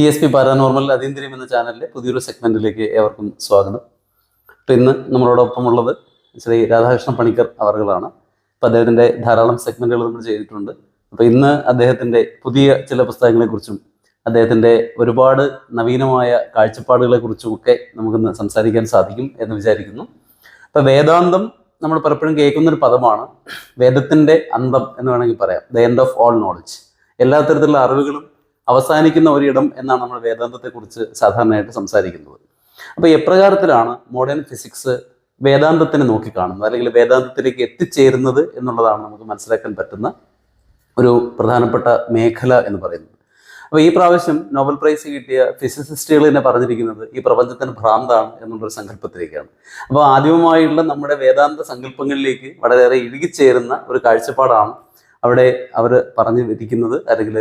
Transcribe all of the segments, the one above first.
E S P paranormal അതീന്ദ്രിയം എന്ന ചാനലിലെ പുതിയൊരു സെഗ്മെന്റിലേക്ക് ഏവർക്കും സ്വാഗതം. അപ്പം ഇന്ന് നമ്മളോടൊപ്പമുള്ളത് ശ്രീ രാധാകൃഷ്ണ പണിക്കർ അവറുകളാണ് അപ്പം അദ്ദേഹത്തിന്റെ ധാരാളം സെഗ്മെന്റുകൾ നമ്മൾ ചെയ്തിട്ടുണ്ട്. അപ്പം ഇന്ന് അദ്ദേഹത്തിന്റെ പുതിയ ചില പുസ്തകങ്ങളെക്കുറിച്ചും അദ്ദേഹത്തിന്റെ ഒരുപാട് നവീനമായ കാഴ്ചപ്പാടുകളെക്കുറിച്ചും ഒക്കെ നമുക്കിന്ന് സംസാരിക്കാൻ സാധിക്കും എന്ന് വിചാരിക്കുന്നു. അപ്പം വേദാന്തം നമ്മൾ പലപ്പോഴും കേൾക്കുന്ന ഒരു പദമാണ് വേദത്തിന്റെ അന്തം എന്ന് വേണമെങ്കിൽ പറയാം. The end of all knowledge എല്ലാ തരത്തിലുള്ള അറിവുകളും അവസാനിക്കുന്ന ഒരിടം എന്നാണ് നമ്മൾ വേദാന്തത്തെക്കുറിച്ച് സാധാരണയായിട്ട് സംസാരിക്കുന്നത്. അപ്പോൾ എപ്രകാരത്തിലാണ് മോഡേൺ ഫിസിക്സ് വേദാന്തത്തിനെ നോക്കിക്കാണുന്നത്? അല്ലെങ്കിൽ വേദാന്തത്തിലേക്ക് എത്തിച്ചേരുന്നത് എന്നുള്ളതാണ് നമുക്ക് മനസ്സിലാക്കാൻ പറ്റുന്ന ഒരു പ്രധാനപ്പെട്ട മേഖല എന്ന് പറയുന്നത്. അപ്പോൾ ഈ പ്രാവശ്യം നോബൽ പ്രൈസ് കിട്ടിയ ഫിസിസിസ്റ്റുകൾ തന്നെ പറഞ്ഞിരിക്കുന്നത് ഈ പ്രപഞ്ചത്തിന് ഭ്രാന്താണ് എന്നുള്ളൊരു സങ്കല്പത്തിലേക്കാണ്. അപ്പോൾ ആദ്യമായുള്ള നമ്മുടെ വേദാന്ത സങ്കല്പങ്ങളിലേക്ക് വളരെയേറെ ഇഴുകിച്ചേരുന്ന ഒരു കാഴ്ചപ്പാടാണ് അവിടെ അവർ പറഞ്ഞു വരിക്കുന്നത് അല്ലെങ്കിൽ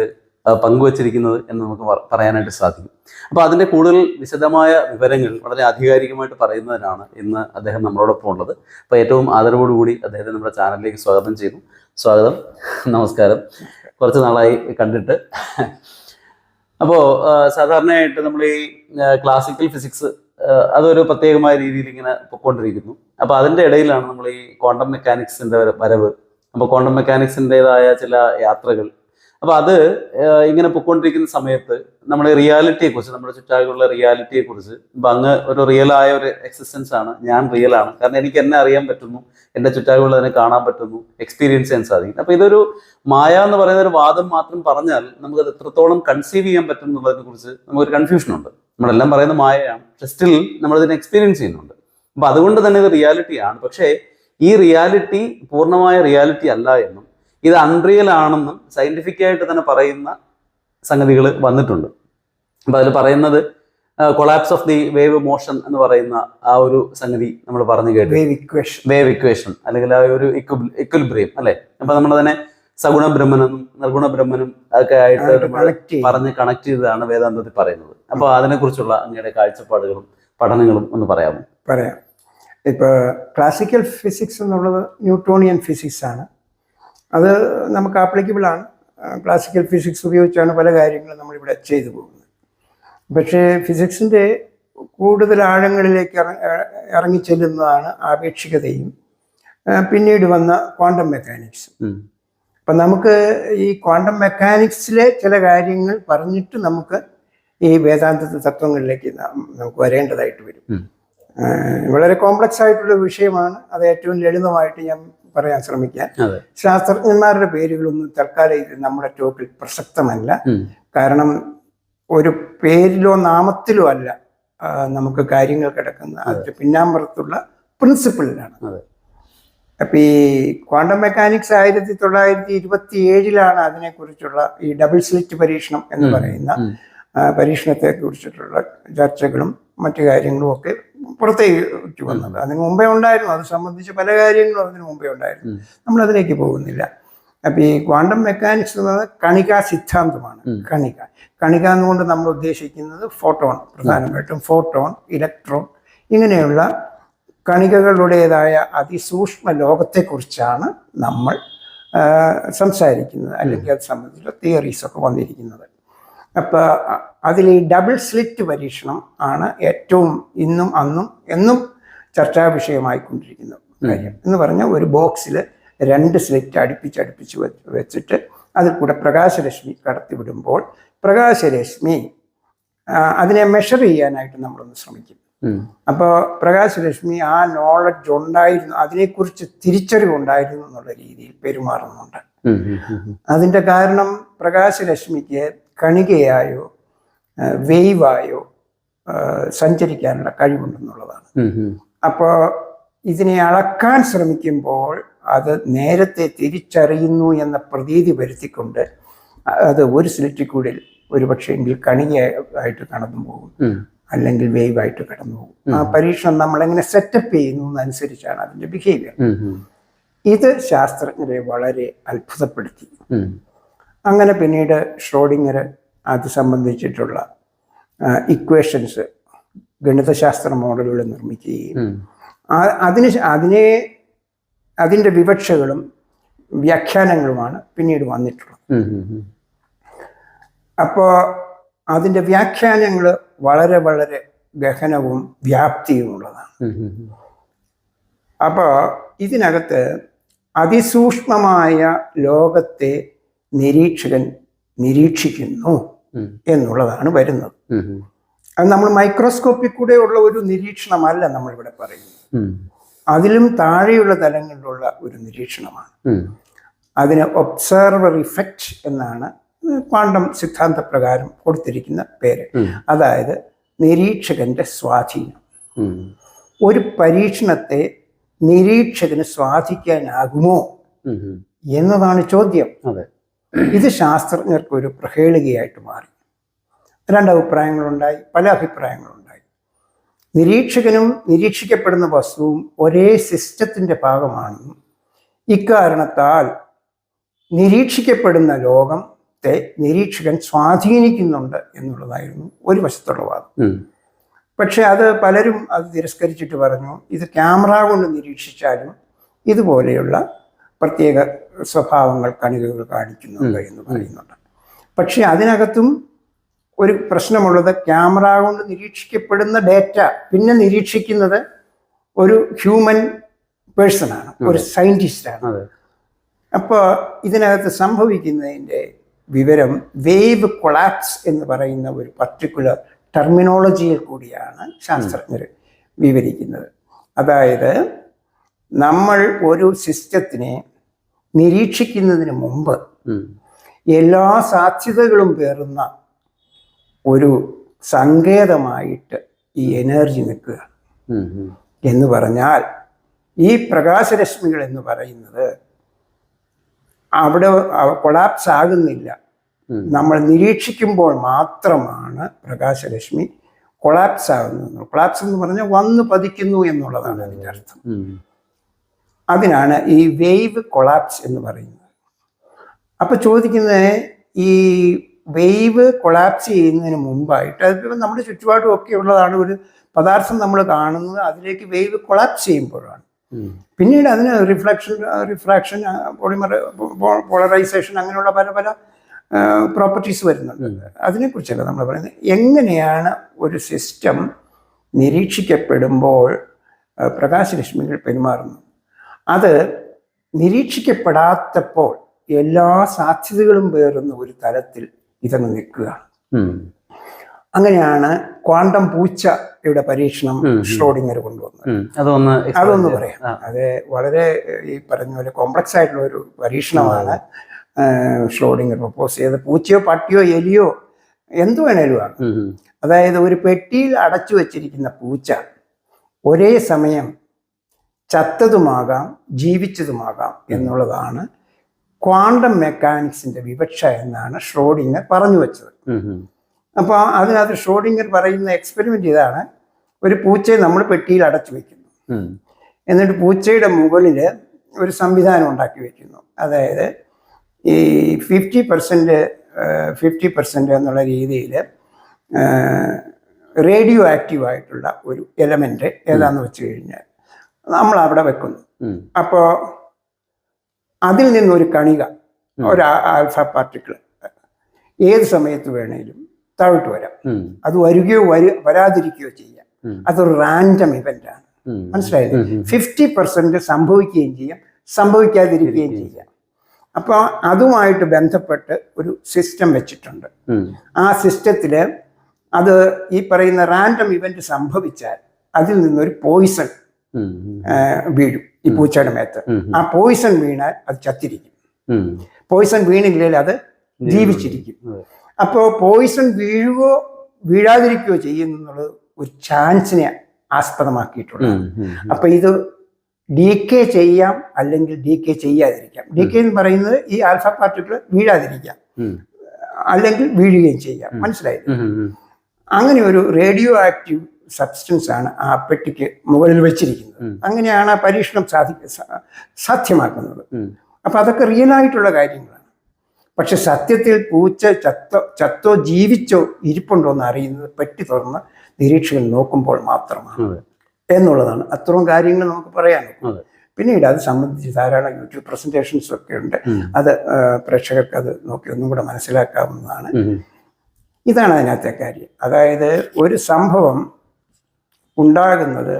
പങ്കുവച്ചിരിക്കുന്നത് എന്ന് നമുക്ക് പറ- പറയാനായിട്ട് സാധിക്കും. അപ്പോൾ അതിന്റെ കൂടുതൽ വിശദമായ വിവരങ്ങൾ വളരെ ആധികാരികമായിട്ട് പറയുന്നതിനാണ് ഇന്ന് അദ്ദേഹം നമ്മളോടൊപ്പം ഉള്ളത്. അപ്പോൾ ഏറ്റവും ആദരവോടുകൂടി അദ്ദേഹത്തെ നമ്മുടെ ചാനലിലേക്ക് സ്വാഗതം ചെയ്യുന്നു. സ്വാഗതം. നമസ്കാരം. കുറച്ച് നാളായി കണ്ടിട്ട്. അപ്പോൾ സാധാരണയായിട്ട് നമ്മൾ ഈ ക്ലാസിക്കൽ ഫിസിക്സ് അതൊരു പ്രത്യേകമായ രീതിയിൽ ഇങ്ങനെ പൊയ്ക്കൊണ്ടിരിക്കുന്നു അപ്പോൾ അതിന്റെ ഇടയിലാണ് നമ്മൾ ഈ ക്വാണ്ടം മെക്കാനിക്സിന്റെ വരവ്. അപ്പോൾ ക്വാണ്ടം മെക്കാനിക്സിന്റെതായ ചില യാത്രകൾ അപ്പോൾ അത് ഇങ്ങനെ പൊയ്ക്കൊണ്ടിരിക്കുന്ന സമയത്ത് നമ്മുടെ റിയാലിറ്റിയെ കുറിച്ച് നമ്മുടെ ചുറ്റാകുള്ള റിയാലിറ്റിയെ കുറിച്ച് ഇപ്പം അങ്ങ് ഒരു റിയൽ ആയ ഒരു എക്സിസ്റ്റൻസ് ആണ്. ഞാൻ റിയൽ ആണ്. കാരണം എനിക്ക് എന്നെ അറിയാൻ പറ്റുന്നു. എന്റെ ചുറ്റാകുള്ളതിനെ കാണാൻ പറ്റുന്നു. എക്സ്പീരിയൻസ് ചെയ്യാൻ സാധിക്കും അപ്പോൾ ഇതൊരു മായ എന്ന് പറയുന്ന ഒരു വാദം മാത്രം പറഞ്ഞാൽ നമുക്ക് അത് എത്രത്തോളം കൺസീവ് ചെയ്യാൻ പറ്റും എന്നുള്ളതിനെ കുറിച്ച് നമുക്കൊരു കൺഫ്യൂഷൻ ഉണ്ട്. നമ്മളെല്ലാം പറയുന്ന മായയാണ്. പക്ഷെ സ്റ്റിൽ നമ്മളതിനെ എക്സ്പീരിയൻസ് ചെയ്യുന്നുണ്ട്. അപ്പൊ അതുകൊണ്ട് തന്നെ ഇത് റിയാലിറ്റിയാണ് പക്ഷേ ഈ റിയാലിറ്റി പൂർണമായ റിയാലിറ്റി അല്ല എന്നും ഇത് അൺറിയൽ ആണെന്നും സയന്റിഫിക് ആയിട്ട് തന്നെ പറയുന്ന സംഗതികൾ വന്നിട്ടുണ്ട്. അപ്പോൾ അതിൽ പറയുന്നത് collapse of the wave motion എന്ന് പറയുന്ന ആ ഒരു സംഗതി നമ്മൾ പറഞ്ഞു കേട്ടു. വേവ് ഇക്വേഷൻ വേവ് ഇക്വേഷൻ അല്ലെങ്കിൽ ആ ഒരു ഇക്വലിബ്രിയം അല്ലെ? അപ്പൊ നമ്മൾ തന്നെ സഗുണ ബ്രഹ്മനും നിർഗുണ ബ്രഹ്മനും ഒക്കെ ആയിട്ട് പറഞ്ഞ് കണക്ട് ചെയ്തതാണ് വേദാന്തത്തിൽ പറയുന്നത്. അപ്പൊ അതിനെക്കുറിച്ചുള്ള അങ്ങയുടെ കാഴ്ചപ്പാടുകളും പഠനങ്ങളും ഒന്ന് പറയാമോ? പറയാം. ഇപ്പൊ ക്ലാസിക്കൽ ഫിസിക്സ് എന്നുള്ളത് ന്യൂട്ടോണിയൻ ഫിസിക്സ് ആണ്. അത് നമുക്ക് ആപ്ലിക്കബിളാണ് ക്ലാസിക്കൽ ഫിസിക്സ് ഉപയോഗിച്ചാണ് പല കാര്യങ്ങളും നമ്മളിവിടെ ചെയ്തു പോകുന്നത്. പക്ഷേ ഫിസിക്സിന്റെ കൂടുതൽ ആഴങ്ങളിലേക്ക് ഇറങ്ങി ഇറങ്ങിച്ചെല്ലുന്നതാണ് ആപേക്ഷികതയും പിന്നീട് വന്ന ക്വാണ്ടം മെക്കാനിക്സ്. അപ്പം നമുക്ക് ഈ ക്വാണ്ടം മെക്കാനിക്സിലെ ചില കാര്യങ്ങൾ പറഞ്ഞിട്ട് നമുക്ക് ഈ വേദാന്ത തത്വങ്ങളിലേക്ക് നമുക്ക് വരേണ്ടതായിട്ട് വരും. വളരെ കോംപ്ലക്സ് ആയിട്ടുള്ള വിഷയമാണ്. അത് ഏറ്റവും ലളിതമായിട്ട് ഞാൻ പറയാൻ ശ്രമിക്കാൻ. ശാസ്ത്രജ്ഞന്മാരുടെ പേരുകളൊന്നും തൽക്കാലം ഇത് നമ്മുടെ ടോക്കിൽ പ്രസക്തമല്ല. കാരണം ഒരു പേരിലോ നാമത്തിലോ അല്ല നമുക്ക് കാര്യങ്ങൾ കിടക്കുന്ന അതിന്റെ പിന്നാമ്പുറത്തുള്ള പ്രിൻസിപ്പിളിലാണ്. അപ്പൊ ഈ ക്വാണ്ടം മെക്കാനിക്സ് ആയിരത്തി തൊള്ളായിരത്തി ഇരുപത്തി ഏഴിലാണ് അതിനെക്കുറിച്ചുള്ള ഈ ഡബിൾ സ്ലിറ്റ് പരീക്ഷണം എന്ന് പറയുന്ന. പരീക്ഷണത്തെ കുറിച്ചിട്ടുള്ള ചർച്ചകളും മറ്റു കാര്യങ്ങളും ഒക്കെ പുറത്തേക്ക് വന്നത്. അതിന് മുമ്പേ ഉണ്ടായിരുന്നു. അത് സംബന്ധിച്ച് പല കാര്യങ്ങളും അതിന് മുമ്പേ ഉണ്ടായിരുന്നു. നമ്മൾ അതിലേക്ക് പോകുന്നില്ല. അപ്പൊ ഈ ക്വാണ്ടം മെക്കാനിക്സ് എന്ന് പറയുന്നത് കണികാ സിദ്ധാന്തമാണ്. കണിക. കണിക എന്നുകൊണ്ട് നമ്മൾ ഉദ്ദേശിക്കുന്നത് ഫോട്ടോൺ പ്രധാനമായിട്ടും ഫോട്ടോൺ ഇലക്ട്രോൺ ഇങ്ങനെയുള്ള കണികകളുടേതായ അതിസൂക്ഷ്മ ലോകത്തെക്കുറിച്ചാണ് നമ്മൾ സംസാരിക്കുന്നത്. അല്ലെങ്കിൽ അത് സംബന്ധിച്ചുള്ള തിയറീസ് ഒക്കെ വന്നിരിക്കുന്നത്. അപ്പോൾ അതിൽ ഈ ഡബിൾ സ്ലിറ്റ് പരീക്ഷണം ആണ് ഏറ്റവും ഇന്നും അന്നും എന്നും ചർച്ചാ വിഷയമായിക്കൊണ്ടിരിക്കുന്ന കാര്യം എന്ന് പറഞ്ഞാൽ ഒരു ബോക്സിൽ രണ്ട് സ്ലിറ്റ് അടുപ്പിച്ചടുപ്പിച്ച് വെച്ചിട്ട് അതിൽ കൂടെ പ്രകാശരശ്മി കടത്തിവിടുമ്പോൾ പ്രകാശരശ്മി അതിനെ മെഷർ ചെയ്യാനായിട്ട് നമ്മളൊന്ന് ശ്രമിക്കും. അപ്പോൾ പ്രകാശരശ്മി ആ നോളജ് ഉണ്ടായിരുന്നു അതിനെക്കുറിച്ച് തിരിച്ചറിവുണ്ടായിരുന്നു എന്നുള്ള രീതിയിൽ പെരുമാറുന്നുണ്ട്. അതിന്റെ കാരണം പ്രകാശരശ്മിക്ക് കണികയായോ വെയ്വായോ സഞ്ചരിക്കാനുള്ള കഴിവുണ്ടെന്നുള്ളതാണ്. അപ്പോൾ ഇതിനെ അളക്കാൻ ശ്രമിക്കുമ്പോൾ അത് നേരത്തെ തിരിച്ചറിയുന്നു എന്ന പ്രതീതി വരുത്തിക്കൊണ്ട് അത് ഒരു സ്ലിറ്റിൽ കൂടി ഒരുപക്ഷെ എങ്കിൽ കണികയായിട്ട് കടന്നു പോകും. അല്ലെങ്കിൽ വേവായിട്ട് കടന്നു പോകും ആ പരീക്ഷണം നമ്മളെങ്ങനെ സെറ്റപ്പ് ചെയ്യുന്നു എന്നനുസരിച്ചാണ് അതിന്റെ ബിഹേവിയർ. ഇത് ശാസ്ത്രജ്ഞരെ വളരെ അത്ഭുതപ്പെടുത്തി. അങ്ങനെ പിന്നീട് ഷ്രോഡിങ്ങർ അത് സംബന്ധിച്ചിട്ടുള്ള ഇക്വേഷൻസ് ഗണിതശാസ്ത്ര മോഡലുകൾ നിർമ്മിക്കുകയും. അതിന് അതിനെ അതിന്റെ വിവക്ഷകളും വ്യാഖ്യാനങ്ങളുമാണ് പിന്നീട് വന്നിട്ടുള്ളത്. അപ്പോൾ അതിന്റെ വ്യാഖ്യാനങ്ങൾ വളരെ വളരെ ഗഹനവും വ്യാപ്തിയുമുള്ളതാണ്. അപ്പോൾ ഇതിനകത്ത് അതിസൂക്ഷ്മമായ ലോകത്തെ നിരീക്ഷകൻ നിരീക്ഷിക്കുന്നു എന്നുള്ളതാണ് വരുന്നത്. അത് നമ്മൾ മൈക്രോസ്കോപ്പിൽ കൂടെ ഉള്ള ഒരു നിരീക്ഷണമല്ല നമ്മളിവിടെ പറയുന്നത്. അതിലും താഴെയുള്ള തലങ്ങളിലുള്ള ഒരു നിരീക്ഷണമാണ്. അതിന് ഒബ്സർവർ ഇഫക്റ്റ് എന്നാണ് ക്വാണ്ടം സിദ്ധാന്തപ്രകാരം കൊടുത്തിരിക്കുന്ന പേര്. അതായത് നിരീക്ഷകന്റെ സ്വാധീനം. ഒരു പരീക്ഷണത്തെ നിരീക്ഷകന് സ്വാധിക്കാനാകുമോ. എന്നതാണ് ചോദ്യം. ഇത് ശാസ്ത്രജ്ഞർക്ക് ഒരു പ്രഹേളികയായിട്ട് മാറി. രണ്ട് അഭിപ്രായങ്ങളുണ്ടായി പല അഭിപ്രായങ്ങളുണ്ടായി. നിരീക്ഷകനും നിരീക്ഷിക്കപ്പെടുന്ന വസ്തുവും ഒരേ സിസ്റ്റത്തിന്റെ ഭാഗമാണെന്നും ഇക്കാരണത്താൽ നിരീക്ഷിക്കപ്പെടുന്ന ലോകത്തെ നിരീക്ഷകൻ സ്വാധീനിക്കുന്നുണ്ട് എന്നുള്ളതായിരുന്നു ഒരു വശത്തുള്ള വാദം. പക്ഷെ അത് പലരും അത് തിരസ്കരിച്ചിട്ട് പറഞ്ഞു ഇത് ക്യാമറ കൊണ്ട് നിരീക്ഷിച്ചാലും ഇതുപോലെയുള്ള പ്രത്യേക സ്വഭാവങ്ങൾ കണികകൾ കാണിക്കുന്നുണ്ട് എന്ന് പറയുന്നുണ്ട്. പക്ഷെ അതിനകത്തും ഒരു പ്രശ്നമുള്ളത് ക്യാമറ കൊണ്ട് നിരീക്ഷിക്കപ്പെടുന്ന ഡേറ്റ പിന്നെ നിരീക്ഷിക്കുന്നത് ഒരു ഹ്യൂമൻ പേഴ്സണാണ് ഒരു സയന്റിസ്റ്റാണ് അപ്പോൾ ഇതിനകത്ത് സംഭവിക്കുന്നതിന്റെ വിവരം വേവ് കൊളാപ്സ് എന്ന് പറയുന്ന ഒരു പർട്ടിക്കുലർ ടെർമിനോളജിയിൽ കൂടിയാണ് ശാസ്ത്രജ്ഞർ വിവരിക്കുന്നത്. അതായത് നമ്മൾ ഒരു സിസ്റ്റത്തിനെ നിരീക്ഷിക്കുന്നതിന് മുമ്പ് എല്ലാ സാധ്യതകളും പേറുന്ന ഒരു സങ്കേതമായിട്ട് ഈ എനർജി നിൽക്കുക. എന്ന് പറഞ്ഞാൽ ഈ പ്രകാശരശ്മികൾ എന്ന് പറയുന്നത് അവിടെ കൊളാപ്സ് ആകുന്നില്ല. നമ്മൾ നിരീക്ഷിക്കുമ്പോൾ മാത്രമാണ് പ്രകാശരശ്മി കൊളാപ്സ് ആകുന്നത്. കൊളാപ്സ് എന്ന് പറഞ്ഞാൽ വന്ന് പതിക്കുന്നു എന്നുള്ളതാണ് അതിന്റെ അർത്ഥം. അതിനാണ് ഈ വേവ് കൊളാപ്സ് എന്ന് പറയുന്നത്. അപ്പോൾ ചോദിക്കുന്നത് ഈ വേവ് കൊളാപ്സ് ചെയ്യുന്നതിന് മുമ്പായിട്ട് അതിപ്പോൾ നമ്മുടെ ചുറ്റുപാടും ഒക്കെ ഉള്ളതാണ് ഒരു പദാർത്ഥം നമ്മൾ കാണുന്നത് അതിലേക്ക് വേവ് കൊളാപ്സ് ചെയ്യുമ്പോഴാണ്. പിന്നീട് അതിന് റിഫ്ലക്ഷൻ റിഫ്രാക്ഷൻ പോളിമർ പോളറൈസേഷൻ അങ്ങനെയുള്ള പല പല പ്രോപ്പർട്ടീസ് വരുന്നുണ്ട്. അതിനെക്കുറിച്ചല്ല നമ്മൾ പറയുന്നത്? എങ്ങനെയാണ് ഒരു സിസ്റ്റം നിരീക്ഷിക്കപ്പെടുമ്പോൾ പ്രകാശലക്ഷ്മികൾ പെരുമാറുന്നത്? അത് നിരീക്ഷിക്കപ്പെടാത്തപ്പോൾ എല്ലാ സാധ്യതകളും പേറുന്ന ഒരു തലത്തിൽ ഇതങ്ങ് നിൽക്കുക. ഉം. അങ്ങനെയാണ് ക്വാണ്ടം പൂച്ചയുടെ പരീക്ഷണം ഷ്രോഡിങ്ങർ കൊണ്ടുവന്നത്. അതൊന്ന് അതൊന്ന് പറയാം. അത് വളരെ ഈ പറഞ്ഞ പോലെ കോംപ്ലക്സ് ആയിട്ടുള്ള ഒരു പരീക്ഷണമാണ്. ഷ്രോഡിങ്ങർ പ്രപ്പോസ് ചെയ്തത്. പൂച്ചയോ പട്ടിയോ എലിയോ എന്തു വേണേലും ആണ്. അതായത് ഒരു പെട്ടിയിൽ അടച്ചു വച്ചിരിക്കുന്ന പൂച്ച ഒരേ സമയം ചത്തതുമാകാം ജീവിച്ചതുമാകാം എന്നുള്ളതാണ് ക്വാണ്ടം മെക്കാനിക്സിന്റെ വിവക്ഷ എന്നാണ് ഷ്രോഡിങ്ങർ പറഞ്ഞു വെച്ചത്. അപ്പോൾ അതിനകത്ത് ഷ്രോഡിങ്ങർ പറയുന്ന എക്സ്പെരിമെന്റ് ഇതാണ്. ഒരു പൂച്ചയെ നമ്മൾ പെട്ടിയിൽ അടച്ചു വെക്കുന്നു. എന്നിട്ട് പൂച്ചയുടെ മുകളിൽ ഒരു സംവിധാനം ഉണ്ടാക്കി വെക്കുന്നു. അതായത് ഈ ഫിഫ്റ്റി പെർസെന്റ് ഫിഫ്റ്റി പെർസെന്റ് എന്നുള്ള രീതിയിൽ റേഡിയോ ആക്റ്റീവ് ആയിട്ടുള്ള ഒരു എലമെന്റ് ഏതാന്ന് വെച്ച് കഴിഞ്ഞാൽ നമ്മൾ അവിടെ വെക്കുന്നു അപ്പോ അപ്പോൾ അതിൽ നിന്നൊരു കണിക ഒരു ആൽഫ പാർട്ടിക്കിൾ ഏത് സമയത്ത് വേണേലും താഴോട്ട് വരാം. അത് വരികയോ വരു വരാതിരിക്കുകയോ ചെയ്യാം. അതൊരു റാൻഡം ഇവന്റ് ആണ്. മനസ്സിലായില്ലേ. ഫിഫ്റ്റി പെർസെന്റ് സംഭവിക്കുകയും ചെയ്യാം സംഭവിക്കാതിരിക്കുകയും ചെയ്യാം. അപ്പോൾ അതുമായിട്ട് ബന്ധപ്പെട്ട് ഒരു സിസ്റ്റം വെച്ചിട്ടുണ്ട്. ആ സിസ്റ്റത്തിൽ അത് ഈ പറയുന്ന റാൻഡം ഇവന്റ് സംഭവിച്ചാൽ അതിൽ നിന്നൊരു പോയിസൺ. വീഴും ഈ പൂച്ചയുടെ മേത്ത്. ആ പോയിസൺ വീണാൽ അത് ചത്തിരിക്കും. പോയിസൺ വീണില്ലെങ്കിൽ അത് ജീവിച്ചിരിക്കും. അപ്പോൾ പോയിസൺ വീഴുകയോ വീഴാതിരിക്കുകയോ ചെയ്യുന്നുള്ളത് ഒരു ചാൻസിനെ ആസ്പദമാക്കിയിട്ടുള്ളത്. ഉം. അപ്പൊ ഇത് ഡി കെ ചെയ്യാം അല്ലെങ്കിൽ ഡി കെ ചെയ്യാതിരിക്കാം. ഡി കെ എന്ന് പറയുന്നത് ഈ ആൽഫ പാർട്ടിക്കിൾ വീഴാതിരിക്കാം. അല്ലെങ്കിൽ വീഴുകയും ചെയ്യാം. മനസ്സിലായില്ലേ. അങ്ങനെ ഒരു റേഡിയോ ആക്റ്റീവ് സബ്സ്റ്റൻസ് ആണ് ആ പെട്ടിക്ക് മുകളിൽ വെച്ചിരിക്കുന്നത്. അങ്ങനെയാണ് ആ പരീക്ഷണം സാധി സാധ്യമാക്കുന്നത്. അപ്പം അതൊക്കെ റിയൽ ആയിട്ടുള്ള കാര്യങ്ങളാണ്. പക്ഷെ സത്യത്തിൽ പൂച്ച ചത്തോ ചത്തോ ജീവിച്ചോ ഇരിപ്പുണ്ടോ എന്ന് അറിയുന്നത് പെട്ടി തുറന്ന് നിരീക്ഷകൻ നോക്കുമ്പോൾ മാത്രമാണ് എന്നുള്ളതാണ്. അത്രയും കാര്യങ്ങൾ നമുക്ക് പറയാനുള്ളത് പിന്നീട് അത് സംബന്ധിച്ച് ധാരാളം യൂട്യൂബ് പ്രസന്റേഷൻസ് ഒക്കെ ഉണ്ട്. അത് പ്രേക്ഷകർക്ക് അത് നോക്കി ഒന്നും കൂടെ മനസ്സിലാക്കാവുന്നതാണ്. ഇതാണ് അതിനകത്തെ കാര്യം. അതായത് ഒരു സംഭവം ഉണ്ടാകുന്നത്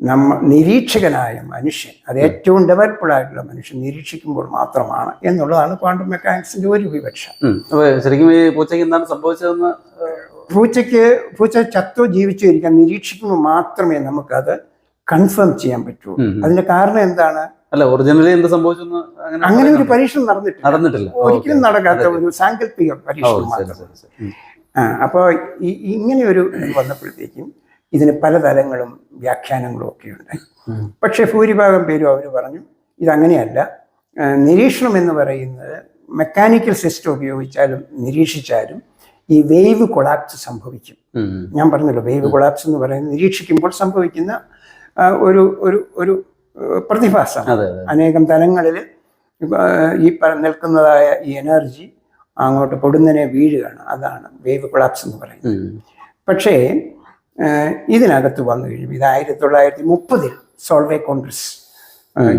നമ്മ നിരീക്ഷകനായ മനുഷ്യൻ അത് ഏറ്റവും ഡെവലപ്ഡ് ആയിട്ടുള്ള മനുഷ്യൻ നിരീക്ഷിക്കുമ്പോൾ മാത്രമാണ് എന്നുള്ളതാണ് ക്വാണ്ടം മെക്കാനിക്സിന്റെ ഒരു വിവക്ഷ. ശരിക്കും ഈ പൂച്ചയ്ക്ക് എന്താണ് സംഭവിച്ചതെന്ന് പൂച്ചയ്ക്ക് പൂച്ച ചത്തു ജീവിച്ചോ ഇരിക്കാൻ നിരീക്ഷിക്കുമ്പോൾ മാത്രമേ നമുക്കത് കൺഫേം ചെയ്യാൻ പറ്റൂ. ഉം. അതിന്റെ കാരണം എന്താണ്? അല്ല ഒറിജിനലി എന്ത് സംഭവിച്ചെന്ന് അങ്ങനെ ഒരു? പരീക്ഷണം നടന്നിട്ടില്ല. നടന്നിട്ടില്ല. ഒരിക്കലും നടക്കാത്ത ഒരു സാങ്കല്പിക പരീക്ഷണം അപ്പോൾ ഈ ഇങ്ങനെ ഒരു വന്നപ്പോഴത്തേക്കും ഇതിന് പല തലങ്ങളും വ്യാഖ്യാനങ്ങളും ഒക്കെയുണ്ട്. പക്ഷേ ഭൂരിഭാഗം പേരും അവർ പറഞ്ഞു ഇതങ്ങനെയല്ല. നിരീക്ഷണം എന്ന് പറയുന്നത് മെക്കാനിക്കൽ സിസ്റ്റം ഉപയോഗിച്ചാലും നിരീക്ഷിച്ചാലും ഈ വേവ് കൊളാപ്സ് സംഭവിക്കും. ഞാൻ പറഞ്ഞല്ലോ വേവ് കൊളാപ്സ് എന്ന് പറയുന്നത് നിരീക്ഷിക്കുമ്പോൾ സംഭവിക്കുന്ന ഒരു ഒരു ഒരു പ്രതിഭാസം. അനേകം തലങ്ങളിൽ ഈ നിൽക്കുന്നതായ ഈ എനർജി അങ്ങോട്ട് പൊടുന്നനെ വീഴുകയാണ്. അതാണ് വേവ് കൊളാപ്സ് എന്ന് പറയുന്നത്. പക്ഷേ ഇതിനകത്ത് വന്നു കഴിഞ്ഞു. ഇത് ആയിരത്തി തൊള്ളായിരത്തി മുപ്പതിൽ സോൾവേ കോൺഗ്രസ്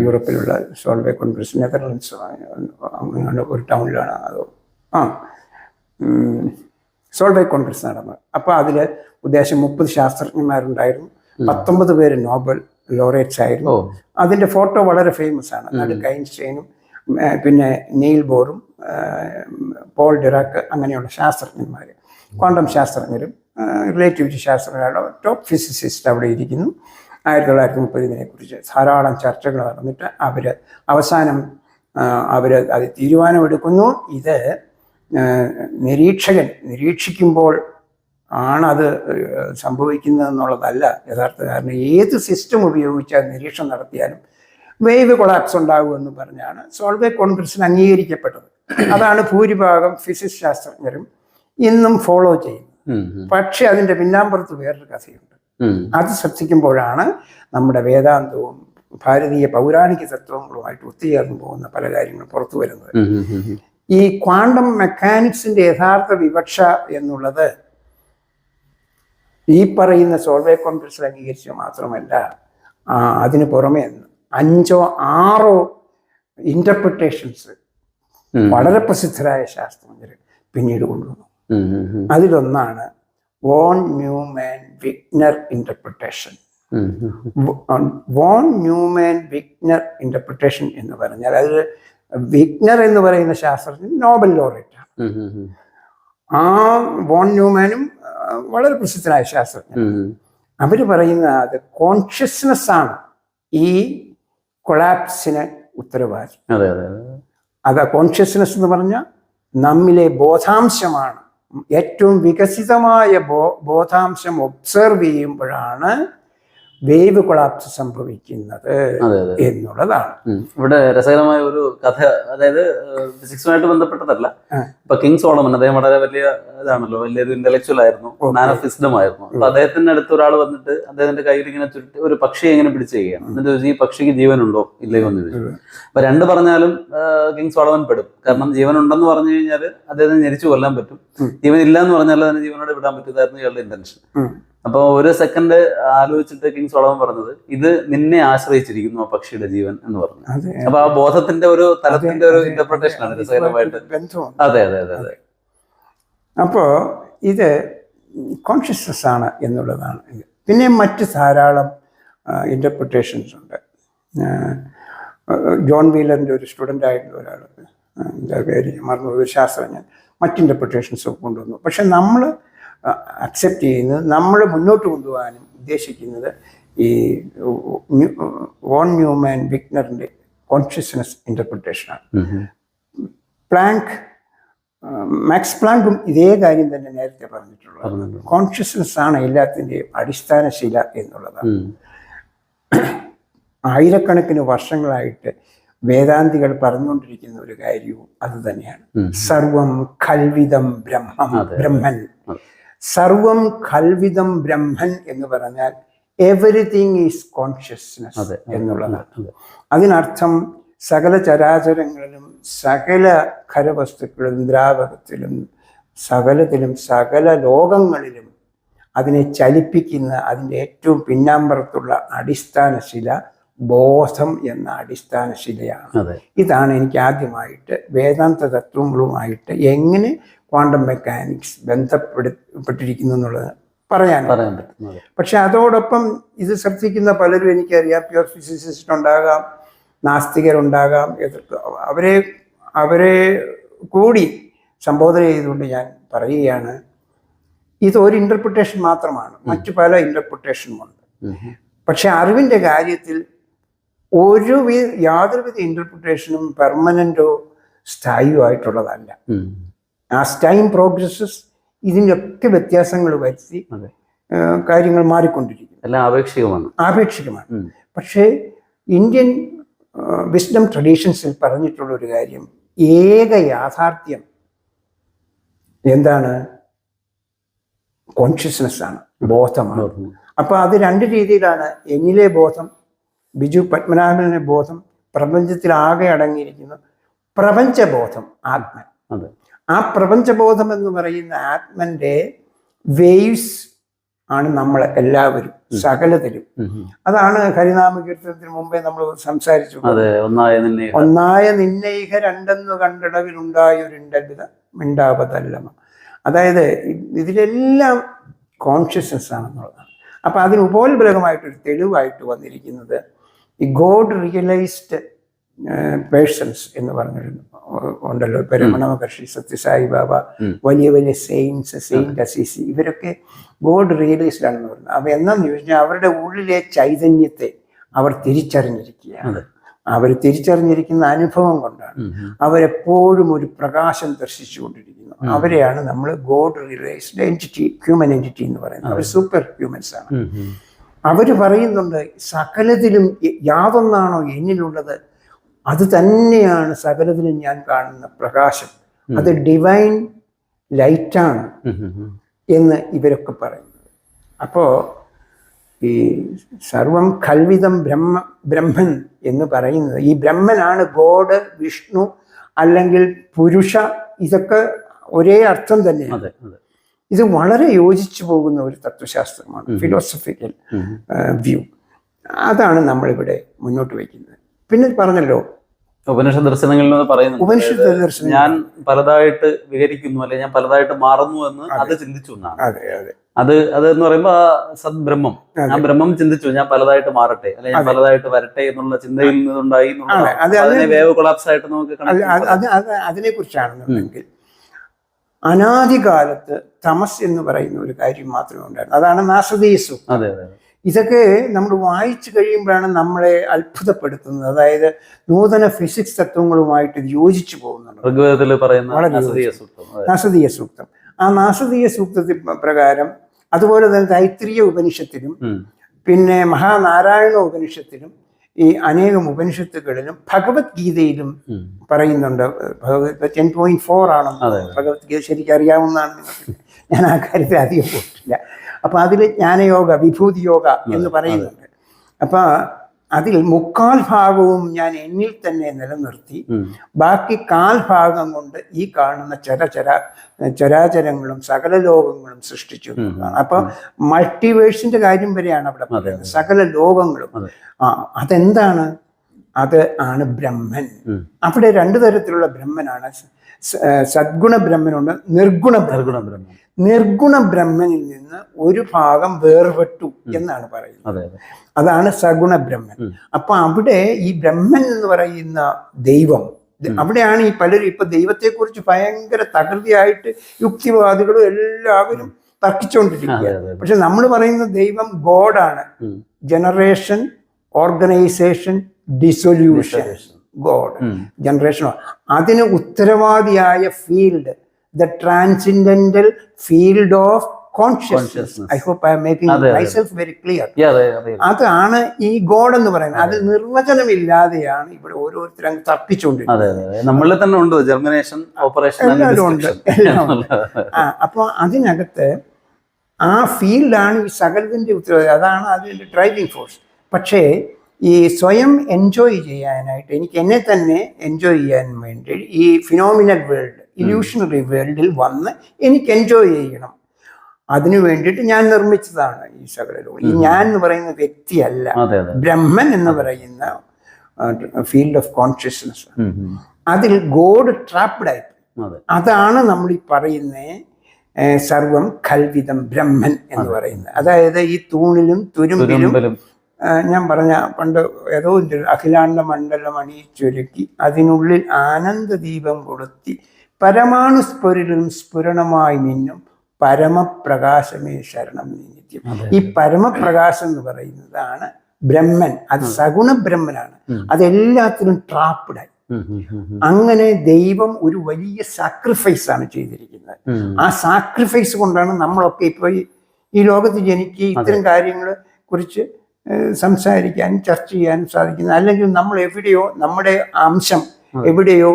യൂറോപ്പിലുള്ള സോൾവേ കോൺഗ്രസ് നെതർലൻഡ്സ് അങ്ങനെ ഒരു ടൗണിലാണ് അത്. ആ സോൾവേ കോൺഗ്രസ് നടന്നത്. അപ്പോൾ അതിൽ ഉദ്ദേശം മുപ്പത് ശാസ്ത്രജ്ഞന്മാരുണ്ടായിരുന്നു. പത്തൊമ്പത് പേര് നോബൽ ലോറേറ്റ്സ് ആയിരുന്നു. അതിന്റെ ഫോട്ടോ വളരെ ഫേമസ് ആണ്. നടുക്ക് ഐൻസ്റ്റൈനും പിന്നെ നെയിൽ ബോറും പോൾ ഡിറാക്ക് അങ്ങനെയുള്ള ശാസ്ത്രജ്ഞന്മാർ ക്വാണ്ടം ശാസ്ത്രജ്ഞരും റിലേറ്റിവിറ്റി ശാസ്ത്രജ്ഞരുടെ ടോപ്പ് ഫിസിസിസ്റ്റ് അവിടെ ഇരിക്കുന്നു. ആയിരത്തി തൊള്ളായിരത്തി മുപ്പതിനെ കുറിച്ച് ധാരാളം ചർച്ചകൾ നടന്നിട്ട് അവർ അവസാനം അവർ അത് തീരുമാനമെടുക്കുന്നു. ഇത് നിരീക്ഷകൻ നിരീക്ഷിക്കുമ്പോൾ ആണത് സംഭവിക്കുന്നതെന്നുള്ളതല്ല. യഥാർത്ഥ കാരണം ഏത് സിസ്റ്റം ഉപയോഗിച്ചാൽ നിരീക്ഷണം നടത്തിയാലും വേവ് കൊളാപ്സ് ഉണ്ടാകുമെന്ന് പറഞ്ഞാണ് സോൾവേ കോൺഗ്രസിന് അംഗീകരിക്കപ്പെട്ടത്. അതാണ് ഭൂരിഭാഗം ഫിസിക്സ് ശാസ്ത്രജ്ഞരും ഇന്നും ഫോളോ ചെയ്യുന്നത്. പക്ഷേ അതിന്റെ പിന്നാമ്പുറത്ത് വേറൊരു കഥയുണ്ട്. അത് ശ്രദ്ധിക്കുമ്പോഴാണ് നമ്മുടെ വേദാന്തവും ഭാരതീയ പൗരാണിക തത്വങ്ങളുമായിട്ട് ഒത്തുചേർന്ന് പോകുന്ന പല കാര്യങ്ങളും പുറത്തു വരുന്നത്. ഈ ക്വാണ്ടം മെക്കാനിക്സിന്റെ യഥാർത്ഥ വിവക്ഷ എന്നുള്ളത് ഈ പറയുന്ന സോൾവേ കോൺഗ്രസ് അംഗീകരിച്ചു മാത്രമല്ല അതിന് പുറമെ അഞ്ചോ ആറോ ഇന്റർപ്രിട്ടേഷൻസ് വളരെ പ്രസിദ്ധരായ ശാസ്ത്രജ്ഞർ പിന്നീട് കൊണ്ടുവന്നു. അതിലൊന്നാണ് von Neumann Wigner interpretation. Von Neumann Wigner interpretation എന്ന് പറഞ്ഞാൽ അതിൽ വിഗ്നർ എന്ന് പറയുന്ന ശാസ്ത്രജ്ഞൻ നോബൽ ലോറേറ്റ് ആണ്. ആ വോൺ ന്യൂമാനും വളരെ പ്രസിദ്ധനായ ശാസ്ത്രജ്ഞൻ. അവർ അവർ പറയുന്ന അത് കോൺഷ്യസ്നെസ് ആണ്. ഈ കൊളാപ്സിന് ഉത്തരവാദി. അതെ അതെ അതെ. അത് കോൺഷ്യസ്നെസ് എന്ന് പറഞ്ഞാൽ നമ്മിലെ ബോധാംശമാണ്. ഏറ്റവും വികസിതമായ ബോ ബോധാംശം ഒബ്സർവ് ചെയ്യുമ്പോഴാണ് വേവ് കൊളാപ്സ് സംഭവിക്കുന്നത് എന്നുള്ളതാണ്. ഇവിടെ രസകരമായ ഒരു കഥ അതായത് ഫിസിക്സുമായിട്ട് ബന്ധപ്പെട്ടതല്ല. ഇപ്പൊ കിങ് സോളമൻ അദ്ദേഹം വളരെ വലിയ ഇതാണല്ലോ വലിയൊരു ഇന്റലക്ച്വൽ ആയിരുന്നു. മാൻ ഓഫ് വിസ്ഡം ആയിരുന്നു. അപ്പൊ അദ്ദേഹത്തിന്റെ അടുത്ത് ഒരാൾ വന്നിട്ട് അദ്ദേഹത്തിന്റെ കയ്യിൽ ഇങ്ങനെ ചുരുട്ടി ഒരു പക്ഷിയെ ഇങ്ങനെ പിടിച്ച് ചെയ്യുകയാണ്. എന്നിട്ട് ചോദിച്ചു ഈ പക്ഷിക്ക് ജീവനുണ്ടോ? ഇല്ലയോ? എന്ന് ചോദിച്ചു. അപ്പൊ രണ്ട് പറഞ്ഞാലും കിങ്സ് കിങ് സോളമൻ പെടും. കാരണം ജീവൻ ഉണ്ടെന്ന് പറഞ്ഞു കഴിഞ്ഞാൽ അദ്ദേഹത്തിന് ഞെരിച്ചു കൊല്ലാൻ പറ്റും. ജീവൻ ഇല്ല എന്ന് പറഞ്ഞാൽ അതിന് ജീവനോട് വിടാൻ പറ്റുന്നതായിരുന്നു ഇയാളുടെ ഇന്റൻഷൻ ഉം. അപ്പൊ ഒരു സെക്കൻഡ് ആലോചിച്ചിട്ട് കിങ് സോളമൻ പറഞ്ഞത് ഇത് നിന്നെ ആശ്രയിച്ചിരിക്കുന്നു ആ പക്ഷിയുടെ ജീവൻ എന്ന് പറഞ്ഞു. അതെ അപ്പൊ ആ ബോധത്തിന്റെ ഒരു തലത്തിന്റെ ഒരു ഇന്റർപ്രിട്ടേഷൻ ആണ് അതെ, രസകരമായിട്ട് അതെ അതെ അതെ അതെ. അപ്പോൾ ഇത് കോൺഷ്യസ്നസ് ആണ് എന്നുള്ളതാണ്. പിന്നെ മറ്റ് ധാരാളം ഇന്റർപ്രിട്ടേഷൻസ് ഉണ്ട്. ജോൺ വീലറിന്റെ ഒരു സ്റ്റുഡന്റ് ആയിട്ടുള്ള ഒരാൾ എന്താ പേര്? മറന്നു ഒരു ശാസ്ത്രജ്ഞൻ. മറ്റ് ഇന്റർപ്രിട്ടേഷൻസ് ഒക്കെ കൊണ്ടുവന്നു. പക്ഷെ നമ്മൾ അക്സെപ്റ്റ് ചെയ്യുന്നത് നമ്മൾ മുന്നോട്ട് കൊണ്ടുപോകാനും ഉദ്ദേശിക്കുന്നത് ഈ വോൺ ന്യൂമാൻ വിഗ്നറിന്റെ കോൺഷ്യസ്നസ് ഇന്റർപ്രിട്ടേഷനാണ്. പ്ലാങ്ക് മാക്സ് പ്ലാങ്കും ഇതേ കാര്യം തന്നെ നേരത്തെ പറഞ്ഞിട്ടുള്ളത്. കോൺഷ്യസ്നസ് ആണ് എല്ലാത്തിന്റെയും അടിസ്ഥാനശീല എന്നുള്ളതാണ് ആയിരക്കണക്കിന് വർഷങ്ങളായിട്ട് വേദാന്തികൾ പറഞ്ഞുകൊണ്ടിരിക്കുന്ന ഒരു കാര്യവും അത് തന്നെയാണ്. സർവം കൽവിതം ബ്രഹ്മം ബ്രഹ്മൻ. സർവം കൽവിതം ബ്രഹ്മൻ എന്ന് പറഞ്ഞാൽ എവറിതിങ് ഈസ് കോൺഷ്യസ്നെസ് എന്നുള്ളതാണ്. അതിനർത്ഥം സകല ചരാചരങ്ങളിലും സകല ഖരവസ്തുക്കളിലും ദ്രാവകത്തിലും സകലത്തിലും സകല ലോകങ്ങളിലും അതിനെ ചലിപ്പിക്കുന്ന അതിന്റെ ഏറ്റവും പിന്നാമ്പുറത്തുള്ള അടിസ്ഥാന ശില ബോധം എന്ന അടിസ്ഥാന ശിലയാണ്. ഇതാണ് എനിക്ക് ആദ്യമായിട്ട് വേദാന്ത തത്വങ്ങളുമായിട്ട് എങ്ങനെ ക്വാണ്ടം മെക്കാനിക്സ് ബന്ധപ്പെട്ടിരിക്കുന്നു എന്നുള്ളത് പറയാൻ പറയാൻ പറ്റും പക്ഷെ അതോടൊപ്പം ഇത് ശ്രദ്ധിക്കുന്ന പലരും എനിക്കറിയാം പ്യുവർ ഫിസിസിസ്റ്റ് ഉണ്ടാകാം നാസ്തികരുണ്ടാകാം എതിർക്ക് അവരെ അവരെ കൂടി സംബോധന ചെയ്തുകൊണ്ട് ഞാൻ പറയുകയാണ്. ഇത് ഒരു ഇന്റർപ്രിട്ടേഷൻ മാത്രമാണ്. മറ്റു പല ഇന്റർപ്രിട്ടേഷനുമുണ്ട്. പക്ഷെ അറിവിന്റെ കാര്യത്തിൽ ഒരു യാതൊരുവിധ ഇന്റർപ്രിട്ടേഷനും പെർമനന്റോ സ്ഥായിയോ ആയിട്ടുള്ളതല്ല. ആസ് ടൈം പ്രോഗ്രസസ് ഇതിന്റെയൊക്കെ വ്യത്യാസങ്ങൾ വരുത്തി കാര്യങ്ങൾ മാറിക്കൊണ്ടിരിക്കും എല്ലാം ആപേക്ഷികമാണ്. ആപേക്ഷികമാണ്. പക്ഷേ ഇന്ത്യൻ വിസ്ഡം ട്രഡീഷൻസിൽ പറഞ്ഞിട്ടുള്ള ഒരു കാര്യം ഏക യാഥാർത്ഥ്യം എന്താണ്? കോൺഷ്യസ്നെസ് ആണ് ബോധമാണ്. അപ്പോൾ അത് രണ്ട് രീതിയിലാണ്. എന്നിലെ ബോധം ബിജു പത്മനാഭനെ ബോധം പ്രപഞ്ചത്തിലാകെ അടങ്ങിയിരിക്കുന്നു. പ്രപഞ്ചബോധം ആത്മൻ. അതെ. ആ പ്രപഞ്ചബോധം എന്ന് പറയുന്ന ആത്മന്റെ വേവ്സ് ആണ് നമ്മൾ എല്ലാവരും സകലത്തിലും. അതാണ് ഹരിനാമ കീർത്തനത്തിന് മുമ്പേ നമ്മൾ സംസാരിച്ചു ഒന്നായ നിന്നെ രണ്ടെന്ന് കണ്ടിടവിലുണ്ടായൊരുണ്ടവിത മിണ്ടാപതല്ലമ അതായത് ഇതിലെല്ലാം കോൺഷ്യസ്നസ് ആണെന്നുള്ളതാണ്. അപ്പം അതിന് ഉപോത്ബലകമായിട്ടൊരു തെളിവായിട്ട് വന്നിരിക്കുന്നത് ഈ ഗോഡ് റിയലൈസ്ഡ് പേഴ്സൺസ് എന്ന് പറഞ്ഞിരുന്നു ഉണ്ടല്ലോ. പെരുമണ രമണ മഹർഷി സത്യസായി ബാബ. വലിയ വലിയ സെയിൻസ് സെയിന്റ് അസീസി ഇവരൊക്കെ ഗോഡ് റിയലൈസ്ഡാണെന്ന് പറഞ്ഞു. അവ എന്നാന്ന് ചോദിച്ചാൽ അവരുടെ ഉള്ളിലെ ചൈതന്യത്തെ അവർ തിരിച്ചറിഞ്ഞിരിക്കുകയാണ്. അവർ തിരിച്ചറിഞ്ഞിരിക്കുന്ന അനുഭവം കൊണ്ടാണ്. അവരെപ്പോഴും ഒരു പ്രകാശം ദർശിച്ചുകൊണ്ടിരിക്കുന്നു. അവരെയാണ് നമ്മൾ god realised entity human entity എന്ന് പറയുന്നത്. അവർ സൂപ്പർ ഹ്യൂമൻസ് ആണ്. അവർ പറയുന്നുണ്ട് സകലത്തിലും യാതൊന്നാണോ എന്നിലുള്ളത്? അത് തന്നെയാണ് സകലത്തിലും ഞാൻ കാണുന്ന പ്രകാശം. അത് ഡിവൈൻ ലൈറ്റാണ്. എന്ന് ഇവരൊക്കെ പറയുന്നത് അപ്പോൾ ഈ സർവം കൽവിതം ബ്രഹ്മ ബ്രഹ്മൻ എന്ന് പറയുന്നത് ഈ ബ്രഹ്മനാണ് ഗോഡ് വിഷ്ണു അല്ലെങ്കിൽ പുരുഷ ഇതൊക്കെ ഒരേ അർത്ഥം തന്നെയാണ്. ഇത് വളരെ യോജിച്ചു പോകുന്ന ഒരു തത്വശാസ്ത്രമാണ് ഫിലോസഫിക്കൽ. വ്യൂ അതാണ് നമ്മളിവിടെ മുന്നോട്ട് വയ്ക്കുന്നത്. പിന്നെ പറഞ്ഞല്ലോ ഉപനിഷത്ത് ദർശനങ്ങളിൽ ദർശനം ഞാൻ പലതായിട്ട് വിഹരിക്കുന്നു അല്ലെ ഞാൻ പലതായിട്ട് മാറുന്നു എന്ന് അത്. ചിന്തിച്ചു എന്നാണ്. അതെ അതെ. എന്ന് പറയുമ്പോ ആ സദ്ബ്രഹ്മം ഞാൻ ബ്രഹ്മം ചിന്തിച്ചു ഞാൻ പലതായിട്ട് മാറട്ടെ അല്ലെ ഞാൻ പലതായിട്ട് വരട്ടെ എന്നുള്ള ചിന്തയിൽ നിന്നുണ്ടായി അതിനെ വേവ് കൊളാപ്സ് ആയിട്ട് നമുക്ക് അതിനെ കുറിച്ചാണെന്നുണ്ടെങ്കിൽ അനാദികാലത്ത് തമസ് എന്ന് പറയുന്ന ഒരു കാര്യം മാത്രമേ ഉണ്ടായിരുന്നു. അതാണ് നാസദീസു. അതെ അതെ. ഇതൊക്കെ നമ്മൾ വായിച്ചു കഴിയുമ്പോഴാണ് നമ്മളെ അത്ഭുതപ്പെടുത്തുന്നത്. അതായത് നൂതന ഫിസിക്സ് തത്വങ്ങളുമായിട്ട് ഇത് യോജിച്ചു പോകുന്നുണ്ട്. നാസതീയ സൂക്തം ആ നാസദീയ സൂക്തത്തിൽ പ്രകാരം അതുപോലെ തന്നെ തൈത്രീയ ഉപനിഷത്തിലും. പിന്നെ മഹാനാരായണ ഉപനിഷത്തിലും ഈ അനേകം ഉപനിഷത്തുകളിലും ഭഗവത്ഗീതയിലും പറയുന്നുണ്ട്. ഭഗവത് ടെൻ പോയിന്റ് ഫോർ ആണെന്ന് അതെ. ഭഗവത്ഗീത ശരിക്കും അറിയാവുന്നതാണ് ഞാൻ ആ കാര്യത്തിൽ അധികം പോയിട്ടില്ല. അപ്പൊ അതിൽ ജ്ഞാനയോഗ വിഭൂതി യോഗ എന്ന് പറയുന്നുണ്ട്. അപ്പൊ അതിൽ മുക്കാൽ ഭാഗവും ഞാൻ എന്നിൽ തന്നെ നിലനിർത്തി. ബാക്കി കാൽ ഭാഗം കൊണ്ട് ഈ കാണുന്ന ചര ചര ചരാചരങ്ങളും സകല ലോകങ്ങളും സൃഷ്ടിച്ചു അപ്പോൾ അപ്പൊ മൾട്ടിവേഴ്സിന്റെ കാര്യം വരെയാണ് അവിടെ പറയുന്നത്. സകല ലോകങ്ങളും. ആ അതെന്താണ്? അത് ആണ് ബ്രഹ്മൻ. അവിടെ രണ്ടു തരത്തിലുള്ള ബ്രഹ്മനാണ്. സദ്ഗുണ ബ്രഹ്മനുണ്ട് നിർഗുണ നിർഗുണ ബ്രഹ്മൻ. നിർഗുണ ബ്രഹ്മനിൽ നിന്ന് ഒരു ഭാഗം വേർപെട്ടു എന്നാണ് പറയുന്നത്. അതെ അതെ. അതാണ് സഗുണ ബ്രഹ്മൻ. അപ്പൊ അവിടെ ഈ ബ്രഹ്മൻ എന്ന് പറയുന്ന ദൈവം അവിടെയാണ് ഈ പലരും ഇപ്പൊ ദൈവത്തെക്കുറിച്ച് ഭയങ്കര തകൃതിയായിട്ട് യുക്തിവാദികളും എല്ലാവരും തർക്കിച്ചുകൊണ്ടിരിക്കുക പക്ഷെ നമ്മൾ പറയുന്ന ദൈവം ഗോഡാണ്. Generation organisation dissolution. God. Generation അതിന് ഉത്തരവാദിയായ field the transcendental field of consciousness. Consciousness. I hope I making. Myself very clear. അതാണ് ഈ ഗോഡ് എന്ന് പറയുന്നത്. അത്. നിർവചനമില്ലാതെയാണ് ഇവിടെ ഓരോരുത്തരും തർക്കിച്ചുകൊണ്ടിരിക്കുന്നത്. നമ്മളിൽ തന്നെ ഉണ്ട്. ജർമിനേഷൻ ഓപ്പറേഷൻ എല്ലാവരും ഉണ്ട്. അപ്പോൾ അതിനകത്ത് ആ ഫീൽഡാണ് ഈ സകലത്തിന്റെ ഉത്തരവാദിത്വം അതാണ് അതിന്റെ ഡ്രൈവിംഗ് ഫോഴ്സ് പക്ഷേ ഈ സ്വയം എൻജോയ് ചെയ്യാനായിട്ട് എനിക്ക് എന്നെ തന്നെ എൻജോയ് ചെയ്യാൻ വേണ്ടി ഈ ഫിനോമിനൽ വേൾഡ് ഇല്യൂഷണറി വേൾഡിൽ വന്ന് എനിക്ക് എൻജോയ് ചെയ്യണം. അതിനു വേണ്ടിയിട്ട് ഞാൻ നിർമ്മിച്ചതാണ് ഈ സകല ലോകം ഈ ഞാൻ എന്ന് പറയുന്ന വ്യക്തിയല്ല ബ്രഹ്മൻ എന്ന് പറയുന്ന ഫീൽഡ് ഓഫ് കോൺഷ്യസ്നസ്. അതിൽ ഗോഡ് ട്രാപ്ഡ് ആയി. അതാണ് നമ്മൾ ഈ പറയുന്ന സർവം കൽവിതം ബ്രഹ്മൻ എന്ന് പറയുന്നത്. അതായത് ഈ തൂണിലും തുരുമ്പിലും. ഞാൻ പറഞ്ഞ പണ്ട് ഏതോ അഖിലാണ്ട മണ്ഡലം അണിയിച്ചൊരുക്കി അതിനുള്ളിൽ ആനന്ദദീപം കൊളുത്തി പരമാണു സ്ഫുരിലും സ്ഫുരണമായി മിന്നും പരമപ്രകാശമേ ശരണം നിത്യം ഈ പരമപ്രകാശം എന്ന് പറയുന്നതാണ് ബ്രഹ്മൻ. അത് സഗുണ ബ്രഹ്മനാണ്. അതെല്ലാത്തിനും ട്രാപ്പിഡായി. അങ്ങനെ ദൈവം ഒരു വലിയ സാക്രിഫൈസ് ആണ് ചെയ്തിരിക്കുന്നത്. ആ സാക്രിഫൈസ് കൊണ്ടാണ് നമ്മളൊക്കെ ഇപ്പൊ ഈ ഈ ലോകത്ത് ജനിക്കുക ഇത്തരം കാര്യങ്ങളെ കുറിച്ച് ഏഹ്, സംസാരിക്കാനും ചർച്ച ചെയ്യാനും സാധിക്കുന്നത് അല്ലെങ്കിൽ നമ്മൾ എവിടെയോ നമ്മുടെ അംശം എവിടെയോ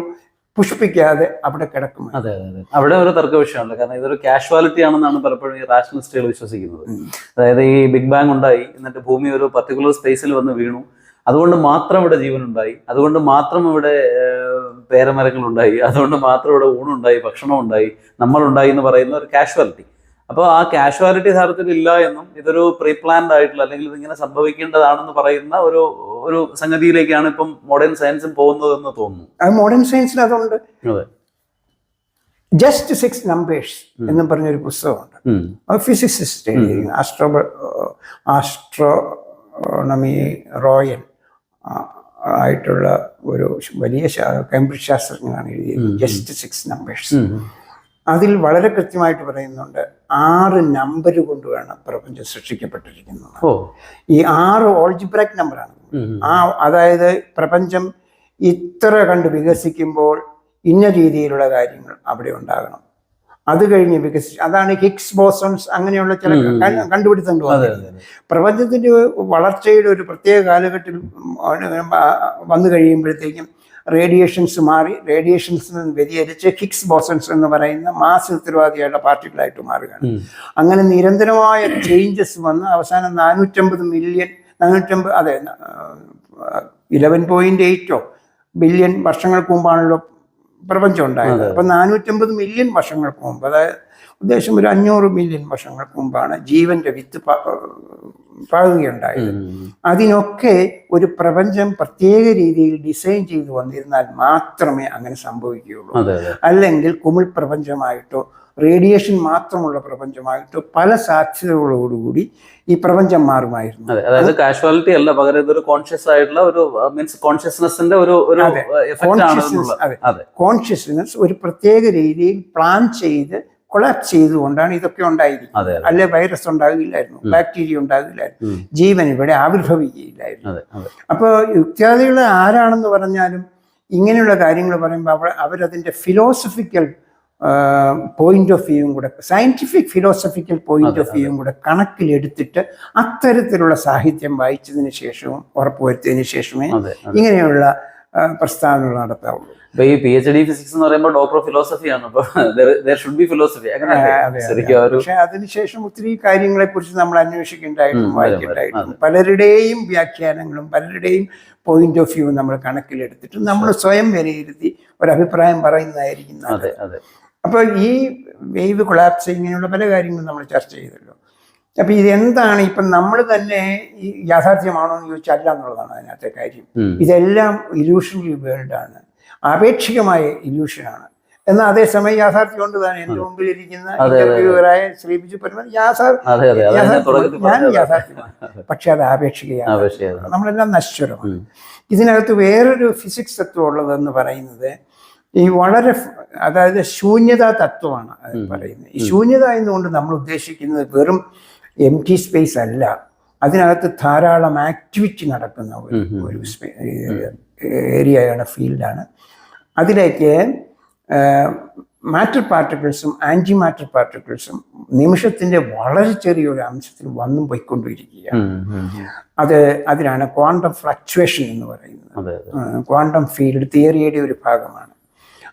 പുഷ്പിക്കാതെ അവിടെ കിടക്കും അതെ അതെ അവിടെ ഒരു തർക്ക വിഷയമുണ്ട് കാരണം ഇതൊരു കാഷ്വാലിറ്റി ആണെന്നാണ് പലപ്പോഴും ഈ റാഷണലിസ്റ്റുകൾ വിശ്വസിക്കുന്നത്. അതായത് ഈ ബിഗ് ബാങ് ഉണ്ടായി എന്നിട്ട് ഭൂമി ഒരു പർട്ടിക്കുലർ സ്പേസിൽ വന്ന് വീണു. അതുകൊണ്ട് മാത്രം ഇവിടെ ജീവൻ ഉണ്ടായി അതുകൊണ്ട് മാത്രം ഇവിടെ പേരമരങ്ങൾ ഉണ്ടായി അതുകൊണ്ട് മാത്രം ഇവിടെ ഊണുണ്ടായി ഭക്ഷണം ഉണ്ടായി നമ്മളുണ്ടായി എന്ന് പറയുന്ന ഒരു കാഷ്വാലിറ്റി. അപ്പോൾ ആ കാഷ്വാലിറ്റി യഥാർത്ഥത്തിൽ ഇല്ല എന്നും ഇതൊരു പ്രീ പ്ലാൻഡ് ആയിട്ടുള്ള അല്ലെങ്കിൽ ഇതിങ്ങനെ സംഭവിക്കേണ്ടതാണെന്ന് പറയുന്ന ഒരു ഒരു സംഗതിയിലേക്കാണ് ഇപ്പം മോഡേൺ സയൻസും പോകുന്നതെന്ന് തോന്നുന്നു. അത് മോഡേൺ സയൻസിൽ അതുണ്ട്. ജസ്റ്റ് സിക്സ് നമ്പേഴ്സ് എന്നും പറഞ്ഞൊരു പുസ്തകമുണ്ട്. അത് ഫിസിസിസ്റ്റ് ആസ്ട്രോ ആസ്ട്രോണമി റോയൽ ആയിട്ടുള്ള ഒരു വലിയ കേംബ്രിഡ്ജ് ശാസ്ത്രജ്ഞനാണ് എഴുതിയത് ജസ്റ്റ് സിക്സ് നമ്പേഴ്സ് അതിൽ വളരെ കൃത്യമായിട്ട് പറയുന്നുണ്ട്. ആറ് നമ്പർ കൊണ്ട് വേണം പ്രപഞ്ചം സൃഷ്ടിക്കപ്പെട്ടിരിക്കുന്നത്. ഈ ആറ് ഓൾജിബ്രാക് നമ്പറാണ്. ആ അതായത് പ്രപഞ്ചം ഇത്ര കണ്ട് വികസിക്കുമ്പോൾ ഇന്ന രീതിയിലുള്ള കാര്യങ്ങൾ അവിടെ ഉണ്ടാകണം. അത് കഴിഞ്ഞ് വികസിച്ച് അതാണ് ഹിക്സ് ബോസൺസ് അങ്ങനെയുള്ള ചില കണ്ടുപിടുത്തങ്ങൾ. പ്രപഞ്ചത്തിന്റെ വളർച്ചയുടെ ഒരു പ്രത്യേക കാലഘട്ടത്തിൽ വന്നു കഴിയുമ്പോഴത്തേക്കും റേഡിയേഷൻസ് മാറി റേഡിയേഷൻസിൽ നിന്ന് വ്യതിചരിച്ച് ഹിക്സ് ബോസൺസ് എന്ന് പറയുന്ന മാസ് ഉത്തരവാദിയായുള്ള പാർട്ടികളായിട്ട് മാറുകയാണ്. അങ്ങനെ നിരന്തരമായ ചേഞ്ചസ് വന്ന് അവസാനം നാനൂറ്റമ്പത് മില്യൺ നാനൂറ്റമ്പത് അതെ ഇലവൻ പോയിന്റ് എയ്റ്റോ ബില്യൺ വർഷങ്ങൾക്ക് മുമ്പാണല്ലോ പ്രപഞ്ചം ഉണ്ടായത്. അപ്പം നാനൂറ്റമ്പത് മില്യൺ വർഷങ്ങൾക്ക് മുമ്പ് അതായത് ഉദ്ദേശം ഒരു അഞ്ഞൂറ് മില്യൺ വർഷങ്ങൾക്ക് മുമ്പാണ് ജീവന്റെ വിത്ത് പാകുകയുണ്ടായത്. അതിനൊക്കെ ഒരു പ്രപഞ്ചം പ്രത്യേക രീതിയിൽ ഡിസൈൻ ചെയ്തു വന്നിരുന്നാൽ മാത്രമേ അങ്ങനെ സംഭവിക്കുകയുള്ളൂ. അല്ലെങ്കിൽ കുമിൾ പ്രപഞ്ചമായിട്ടോ റേഡിയേഷൻ മാത്രമുള്ള പ്രപഞ്ചമായിട്ട് പല സാധ്യതകളോടുകൂടി ഈ പ്രപഞ്ചം മാറുമായിരുന്നു. അതായത് കാഷ്വാലിറ്റി അല്ല പകരം ഇതൊരു കോൺഷ്യസ് ആയിട്ടുള്ള ഒരു മീൻസ് കോൺഷ്യസ്നെസിന്റെ ഒരു ഒരു അതെ. കോൺഷ്യസ്നെസ് ഒരു പ്രത്യേക രീതിയിൽ പ്ലാൻ ചെയ്ത് കൊളാപ്സ് ചെയ്തുകൊണ്ടാണ് ഇതൊക്കെ ഉണ്ടായിരിക്കുന്നത്. അല്ലെ വൈറസ് ഉണ്ടാകില്ലായിരുന്നു ബാക്ടീരിയ ഉണ്ടാകില്ലായിരുന്നു ജീവൻ ഇവിടെ ആവിർഭവിക്കുകയില്ലായിരുന്നു. അപ്പോൾ യുക്തിവാദികൾ ആരാണെന്ന് പറഞ്ഞാലും ഇങ്ങനെയുള്ള കാര്യങ്ങൾ പറയുമ്പോൾ അവർ അവരതിന്റെ ഫിലോസഫിക്കൽ പോയിന്റ് ഓഫ് വ്യൂവും കൂടെ സയന്റിഫിക് ഫിലോസഫിക്കൽ പോയിന്റ് ഓഫ് വ്യൂവും കൂടെ കണക്കിലെടുത്തിട്ട് അത്തരത്തിലുള്ള സാഹിത്യം വായിച്ചതിന് ശേഷവും ഉറപ്പുവരുത്തിയതിന് ശേഷമേ ഇങ്ങനെയുള്ള പ്രസ്താവനകൾ നടത്താവുള്ളൂ. ഇപ്പൊ ഈ പി എച്ച് ഡി ഫിസിക്സ് എന്ന് പറയുമ്പോൾ ഡോക്ടർ ഓഫ് ഫിലോസഫിയാണ് ഷുഡ് ബി ഫിലോസഫി പക്ഷെ അതിനുശേഷം ഒത്തിരി കാര്യങ്ങളെ കുറിച്ച് നമ്മൾ അന്വേഷിക്കേണ്ടതായിട്ടും ഉം, വായിക്കേണ്ടതായിട്ടും പലരുടെയും വ്യാഖ്യാനങ്ങളും പലരുടെയും പോയിന്റ് ഓഫ് വ്യൂ നമ്മൾ കണക്കിലെടുത്തിട്ട് നമ്മൾ സ്വയം വിലയിരുത്തി ഒരു അഭിപ്രായം പറയുന്നതായിരിക്കും. അതെ അതെ. അപ്പോൾ ഈ വേവ് കൊളാപ്സ് ഇങ്ങനെയുള്ള പല കാര്യങ്ങളും നമ്മൾ ചർച്ച ചെയ്തല്ലോ അപ്പോൾ ഇതെന്താണ് ഇപ്പം നമ്മൾ തന്നെ ഈ യാഥാർത്ഥ്യമാണോ എന്ന് ചോദിച്ചാൽ അല്ല എന്നുള്ളതാണ് അതിനകത്തെ കാര്യം. ഇതെല്ലാം ഇല്യൂഷണറി വേൾഡാണ് ആപേക്ഷികമായ ഇല്യൂഷനാണ് എന്നാൽ അതേസമയം യാഥാർത്ഥ്യം കൊണ്ട് തന്നെ എന്റെ മുമ്പിൽ ഇരിക്കുന്ന. ഇന്റർവ്യൂവറായ ശ്രീ ബിജു പരമൻ ഞാൻ യാഥാർത്ഥ്യമാണ്. പക്ഷെ അത് ആപേക്ഷികയാണ്. നമ്മളെല്ലാം നശ്വരമാണ്. ഇതിനകത്ത് വേറൊരു ഫിസിക്സ് തത്വം ഉള്ളതെന്ന് പറയുന്നത് ഈ വളരെ അതായത് ശൂന്യതാ തത്വമാണ് പറയുന്നത്. ഈ ശൂന്യത എന്നുകൊണ്ട് നമ്മൾ ഉദ്ദേശിക്കുന്നത് വെറും എം ടി സ്പേസ് അല്ല. അതിനകത്ത് ധാരാളം ആക്ടിവിറ്റി നടക്കുന്ന ഒരു ഏരിയയാണ് ഫീൽഡാണ് അതിലേക്ക് മാറ്റർ പാർട്ടിക്കിൾസും ആന്റി മാറ്റർ പാർട്ടിക്കിൾസും നിമിഷത്തിന്റെ വളരെ ചെറിയൊരു അംശത്തിൽ വന്നും പോയിക്കൊണ്ടിരിക്കുകയാണ്. അത് അതിനാണ് ക്വാണ്ടം ഫ്ലക്ച്വേഷൻ എന്ന് പറയുന്നത്. ക്വാണ്ടം ഫീൽഡ് തിയറിയുടെ ഒരു ഭാഗമാണ്.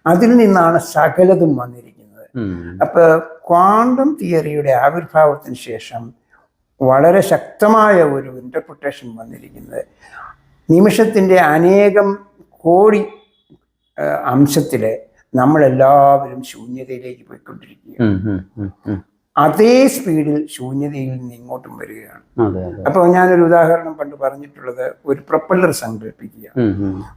അതിൽ നിന്നാണ് സകലതും വന്നിരിക്കുന്നത്. അപ്പൊ ക്വാണ്ടം തിയറിയുടെ ആവിർഭാവത്തിന് ശേഷം വളരെ ശക്തമായ ഒരു ഇന്റർപ്രിട്ടേഷൻ വന്നിരിക്കുന്നത്. നിമിഷത്തിന്റെ അനേകം കോടി അംശത്തിൽ നമ്മളെല്ലാവരും ശൂന്യതയിലേക്ക് പോയിക്കൊണ്ടിരിക്കുക. അതേ സ്പീഡിൽ ശൂന്യതയിൽ നിന്ന് ഇങ്ങോട്ടും വരികയാണ്. അപ്പോൾ ഞാനൊരു ഉദാഹരണം പണ്ട് പറഞ്ഞിട്ടുള്ളത് ഒരു പ്രൊപ്പല്ലർ സങ്കല്പിക്കുക.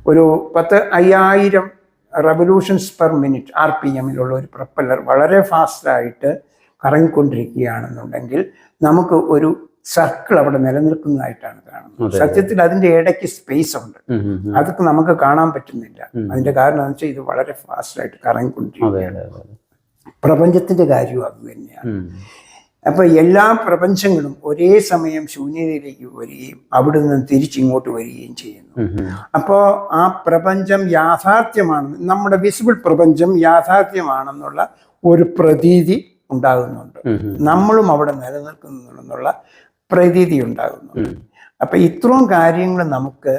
ഒരു പത്ത് അയ്യായിരം revolutions per minute R P എമ്മിലുള്ള ഒരു പ്രപ്പല്ലർ വളരെ ഫാസ്റ്റായിട്ട് കറങ്ങിക്കൊണ്ടിരിക്കുകയാണെന്നുണ്ടെങ്കിൽ നമുക്ക് ഒരു സർക്കിൾ അവിടെ നിലനിൽക്കുന്നതായിട്ടാണ് കാണുന്നത്. സത്യത്തിൽ അതിന്റെ ഇടയ്ക്ക് സ്പേസ് ഉണ്ട്. അതൊക്കെ നമുക്ക് കാണാൻ പറ്റുന്നില്ല. അതിന്റെ അതിന്റെ കാരണം എന്ന് വെച്ചാൽ ഇത് വളരെ ഫാസ്റ്റായിട്ട് കറങ്ങിക്കൊണ്ടിരിക്കുകയാണ്. പ്രപഞ്ചത്തിന്റെ കാര്യവും അത് തന്നെയാണ്. ഉം. അപ്പൊ എല്ലാ പ്രപഞ്ചങ്ങളും ഒരേ സമയം ശൂന്യതയിലേക്ക് വരികയും അവിടെ നിന്ന് തിരിച്ചിങ്ങോട്ട് വരികയും ചെയ്യുന്നു. അപ്പോൾ ആ പ്രപഞ്ചം യാഥാർത്ഥ്യമാണ് നമ്മുടെ വിസിബിൾ പ്രപഞ്ചം യാഥാർത്ഥ്യമാണെന്നുള്ള ഒരു പ്രതീതി ഉണ്ടാകുന്നുണ്ട്. നമ്മളും അവിടെ നിലനിൽക്കുന്നുള്ള പ്രതീതി ഉണ്ടാകുന്നുണ്ട് ഉം. അപ്പം ഇത്രയും കാര്യങ്ങൾ നമുക്ക്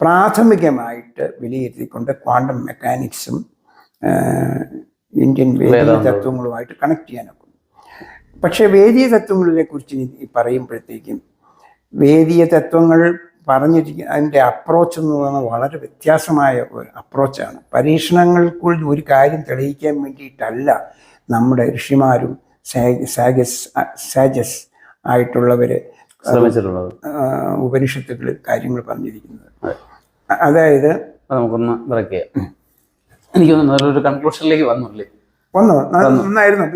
പ്രാഥമികമായിട്ട് വിലയിരുത്തിക്കൊണ്ട് ക്വാണ്ടം മെക്കാനിക്സും ഇന്ത്യൻ വേദ തത്വങ്ങളുമായിട്ട് കണക്ട് ചെയ്യാനൊക്കും പക്ഷേ വേദീയ തത്വങ്ങളെ കുറിച്ച് ഈ പറയുമ്പോഴത്തേക്കും വേദീയ തത്വങ്ങൾ പറഞ്ഞിരിക്കുന്ന അതിന്റെ അപ്രോച്ച് എന്ന് പറയുന്നത് വളരെ വ്യത്യാസമായ ഒരു അപ്രോച്ചാണ് പരീക്ഷണങ്ങൾക്കുള്ളിൽ ഒരു കാര്യം തെളിയിക്കാൻ വേണ്ടിയിട്ടല്ല നമ്മുടെ ഋഷിമാരും സാഗസ് സാജസ് ആയിട്ടുള്ളവർ ശ്രമിച്ചിട്ടുള്ളത്. ഉപനിഷത്തുകളിൽ കാര്യങ്ങൾ പറഞ്ഞിരിക്കുന്നത്. അതായത് നമുക്കൊന്ന് ബ്രേക്ക് ചെയ്യാം എനിക്ക് തോന്നുന്നു ഒരു കൺക്ലൂഷനിലേക്ക് വന്നില്ലേ വന്നു? നന്നായിരുന്നു.